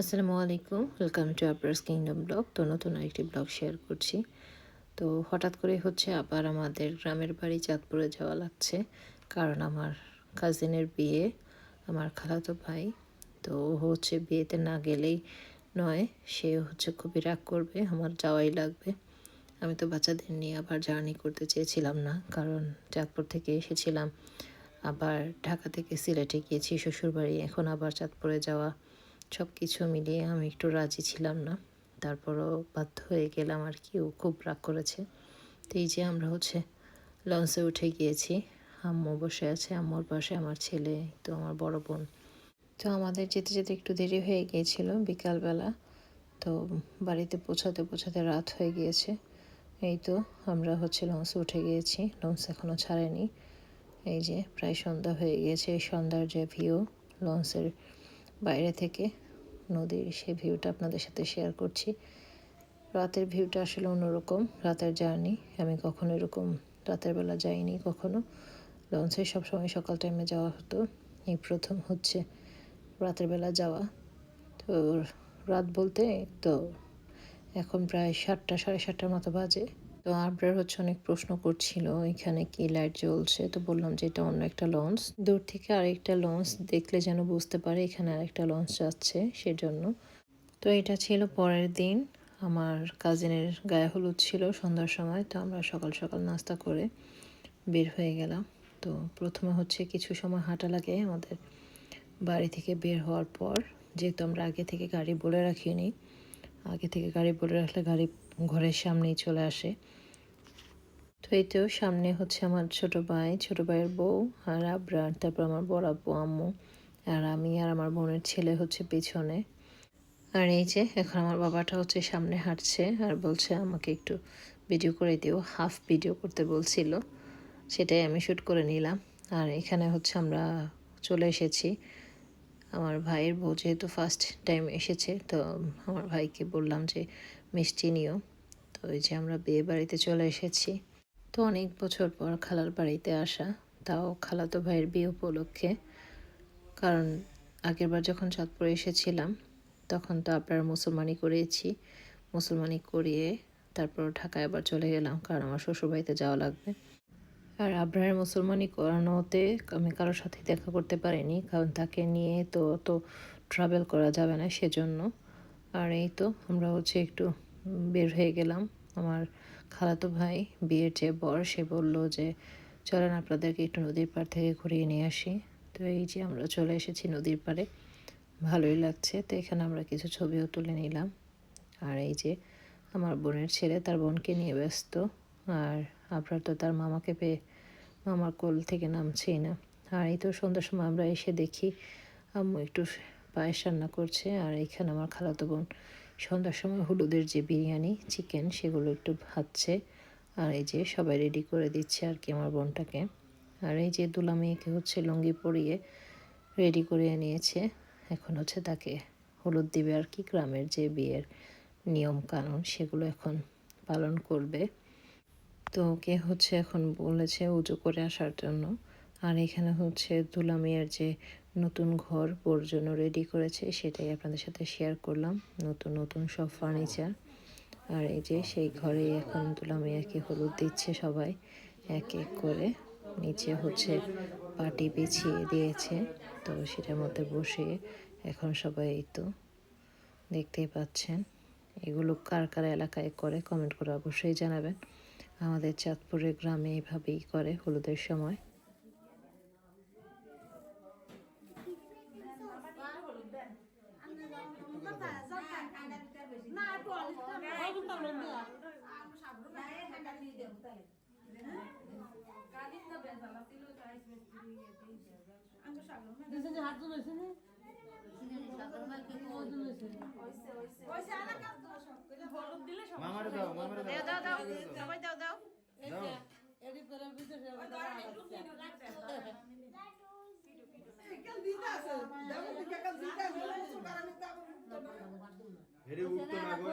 আসসালামু আলাইকুম welcome to আপার্স কিংডম ব্লগ তো নতুন আরেকটি ব্লগ শেয়ার করছি। তো হঠাৎ করে হচ্ছে আবার আমাদের গ্রামের বাড়ি চাঁদপুরে যাওয়া লাগছে, কারণ আমার কাজিনের বিয়ে, আমার খালাতো ভাই, তো হচ্ছে বিয়েতে না গেলেই নয়, সে হচ্ছে খুবই রাগ করবে, আমার যাওয়াই লাগবে। আমি তো বাচ্চাদের নিয়ে আবার জার্নি করতে চেয়েছিলাম না, কারণ চাঁদপুর থেকে এসেছিলাম, আবার ঢাকা থেকে সিলেটে গিয়েছি, শ্বশুরবাড়ি, এখন আবার চাঁদপুরে যাওয়া সব কিছু মিলিয়ে আমি একটু রাজি ছিলাম না। তারপরও বাধ্য হয়ে গেলাম আর কি, ও খুব রাগ করেছে। তো এই যে আমরা হচ্ছে লঞ্চে উঠে গিয়েছি, আম্মু বসে আছে, আম্মুর পাশে আমার ছেলে, তো আমার বড় বোন। তো আমাদের যেতে যেতে একটু দেরি হয়ে গিয়েছিল বিকালবেলা। তো বাড়িতে পৌঁছাতে পৌঁছাতে রাত হয়ে গিয়েছে। এই তো আমরা হচ্ছে লঞ্চে উঠে গিয়েছি, লঞ্চ এখনও ছাড়েনি। এই যে প্রায় সন্ধ্যা হয়ে গিয়েছে, এই সন্ধ্যার যে ভিউ লঞ্চের বাইরে থেকে নদীর সেই ভিউটা আপনাদের সাথে শেয়ার করছি। রাতের ভিউটা আসলে অন্যরকম, রাতের জার্নি আমি কখনো এরকম রাতের বেলা যাইনি কখনো। লঞ্চে সবসময় সকাল টাইমে যাওয়া হতো। এই প্রথম হচ্ছে রাতের বেলা যাওয়া। তো রাত বলতে তো এখন প্রায় সাতটা, সাড়ে সাতটার মতো বাজে। তো আবরার হচ্ছে অনেক প্রশ্ন করছিল, এখানে কি লাইট জ্বলছে? তো বললাম যে, এটা অন্য একটা লঞ্চ দূর থেকে আরেকটা লঞ্চ দেখলে যেন বুঝতে পারে, এখানে আরেকটা লঞ্চ যাচ্ছে সেজন্য। তো এটা ছিল পরের দিন। আমার কাজিনের গায়ে হলুদ ছিল সন্ধ্যার সময়, তো আমরা সকাল সকাল নাস্তা করে বের হয়ে গেলাম। তো প্রথমে হচ্ছে কিছু সময় হাঁটা লাগে আমাদের বাড়ি থেকে বের হওয়ার পর, যেহেতু আমরা আগে থেকে গাড়ি বলে রাখিনি আগে থেকে গাড়ি বলে রাখলে গাড়ি ঘরের সামনেই চলে আসে। তো তো সামনে হচ্ছে আমার ছোট ভাই, ছোট ভাইয়ের বউ আর আবরার তারপর আমার বড় আব্বু, আম্মু আর আমি আর আমার বোনের ছেলে হচ্ছে পিছনে। আর এই যে এখন আমার বাবাটা হচ্ছে সামনে হাঁটছে আর বলছে, আমাকে একটু ভিডিও করে দিও। হাফ ভিডিও করতে বলছিল। সেটাই আমি শ্যুট করে নিলাম। আর এখানে হচ্ছে আমরা চলে এসেছি। আমার ভাইয়ের বউ যেহেতু ফার্স্ট টাইম এসেছে, তো আমার ভাইকে বললাম যে, মিষ্টি নিও। তো ওই যে আমরা বিয়ে বাড়িতে চলে এসেছি। তো অনেক বছর পর খালার বাড়িতে আসা, তাও খালাতো ভাইয়ের বিয়ে উপলক্ষে। কারণ আগেরবার যখন চাঁদপুরে এসেছিলাম, তখন তো আপনার মুসলমানি করিয়েছি মুসলমানি করিয়ে তারপর ঢাকায় আবার চলে গেলাম, কারণ আমার শ্বশুরবাড়িতে যাওয়া লাগবে। আর আব্রাহের মুসলমানি করানোতে আমি কারোর সাথে দেখা করতে পারিনি, কারণ তাকে নিয়ে তো অত ট্রাভেল করা যাবে না সেজন্য। আর এই তো আমরা হচ্ছে একটু বের হয়ে গেলাম। আমার খালাতো ভাই বিয়ের যে বর, সে বলল যে, চলেন আপনাদেরকে একটু নদীর পাড় থেকে ঘুরিয়ে নিয়ে আসি। তো এই যে আমরা চলে এসেছি নদীর পাড়ে। ভালোই লাগছে। তো এখানে আমরা কিছু ছবিও তুলে নিলাম। আর এই যে আমার বোনের ছেলে তার বোনকে নিয়ে ব্যস্ত। আর আপনার তো তার মামাকে পেয়ে মামার কোল থেকে নামছেই না। আর এই তো সন্ধ্যার সময় আমরা এসে দেখি, আম্মু একটু পায়েস রান্না করছে আর এইখানে আমার খালাতো বোন। সন্ধ্যার সময় হলুদের যে বিরিয়ানি, চিকেন, সেগুলো একটু ভাজছে আর এই যে সবাই রেডি করে দিচ্ছে আর কি আমার বোনটাকে। আর এই যে দুলা মেয়েকে হচ্ছে লুঙ্গি পরিয়ে রেডি করে নিয়েছে, এখন হচ্ছে তাকে হলুদ দিবে আর কি, গ্রামের যে বিয়ের নিয়ম কানুন সেগুলো এখন পালন করবে। তো ওকে হচ্ছে এখন বলেছে উঁচু করে আসার জন্য। আর এখানে হচ্ছে দুলা মেয়ের যে নতুন ঘর ওর জন্য রেডি করেছে, সেটাই আপনাদের সাথে শেয়ার করলাম। নতুন নতুন সব ফার্নিচার আর এই যে সেই ঘরে এখন দুলা মেয়েকে হলুদ দিচ্ছে সবাই, এক এক করে। নিচে হচ্ছে পাটি বিছিয়ে দিয়েছে, তো সেটার মধ্যে বসে এখন সবাই তো দেখতেই পাচ্ছেন। এগুলো কার কার এলাকায় করে কমেন্ট করে অবশ্যই জানাবেন। আমাদের চাঁদপুরের গ্রামে এইভাবেই করে হলুদের সময় মামারে দাও মামারে দাও। দাও দাও সবাই দাও দাও। দাও। হেরে উঠতো না গো